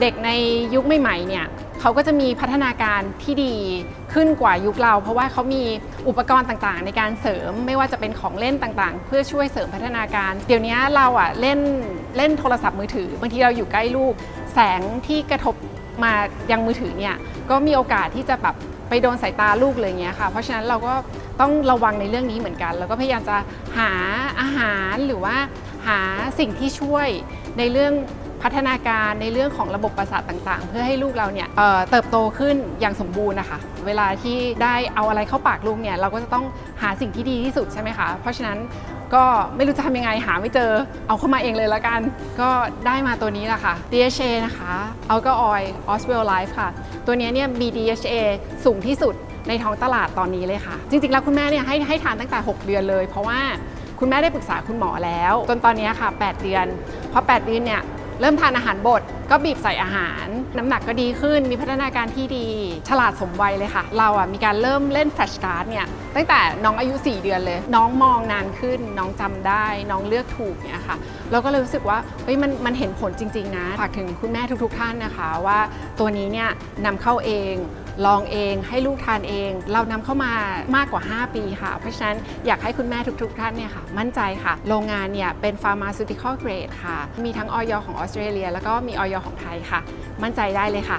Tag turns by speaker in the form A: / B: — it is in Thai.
A: เด็กในยุคใหม่ๆเนี่ยเขาก็จะมีพัฒนาการที่ดีขึ้นกว่ายุคเรา เพราะว่าเขามีอุปกรณ์ต่างๆ ในการเสริมไม่ว่าจะเป็นของเล่นต่างๆ เพื่อช่วยเสริมพัฒนาการ เดี๋ยวนี้เราอะเล่นเล่นโทรศัพท์มือถือบางทีเราอยู่ใกล้ลูก แสงที่กระทบมายังมือถือเนี่ยก็มีโอกาสที่จะแบบไปโดนสายตาลูกเลยเงี้ยค่ะ เพราะฉะนั้นเราก็ต้องระวังในเรื่องนี้เหมือนกัน แล้วก็พยายามจะหาอาหารหรือว่าหาสิ่งที่ช่วยในเรื่อง พัฒนาการในเรื่องของระบบประสาทต่างๆ เพื่อให้ลูกเราเนี่ยเเติบโตขึ้นอย่างสมบูรณ์นะคะ เวลาที่ได้เอาอะไรเข้าปากลูกเนี่ยเราก็จะต้องหาสิ่งที่ดีที่สุดใช่ไหมคะ เพราะฉะนั้นก็ไม่รู้จะทำยังไงหาไม่เจอเอาเข้ามาเองเลยละกัน ก็ได้มาตัวนี้แหละค่ะ DHA นะคะ Alga Oil Oswell Life ค่ะ ตัวนี้เนี่ยมี DHA สูงที่สุดในท้องตลาดตอนนี้เลยค่ะ จริงๆ แล้วคุณแม่เนี่ยให้ให้ทานตั้งแต่ 6 เดือนเลย เพราะว่าคุณแม่ได้ปรึกษาคุณหมอแล้ว จนตอนนี้ค่ะ 8 เดือน เพอ8เดือนเนี่ย เริ่มทานอาหารบดก็บีบใส่อาหาร น้ำหนักก็ดีขึ้นมีพัฒนาการที่ดี ฉลาดสมวัยเลยค่ะ เราอะมีการเริ่มเล่นแฟลชการ์ดเนี่ยตั้งแต่น้องอายุ 4 เดือนเลย น้องมองนานขึ้น น้องจำได้ น้องเลือกถูกเนี่ยค่ะเราก็เลยรู้สึกว่าเฮ้ยมันมันเห็นผลจริง ๆ นะฝากถึงคุณแม่ทุก ๆ ท่านนะคะ ว่าตัวนี้เนี่ยนำเข้าเองลองเองให้ลูกทานเอง เรานำเข้ามามากกว่า 5 ปีค่ะ เพราะฉะนั้นอยากให้คุณแม่ทุกๆ ท่านเนี่ยค่ะ มั่นใจค่ะ โรงงานเนี่ยเป็น pharmaceutical grade ค่ะ มีทั้งออยของออสเตรเลีย แล้วก็มีออยของไทยค่ะ มั่นใจได้เลยค่ะ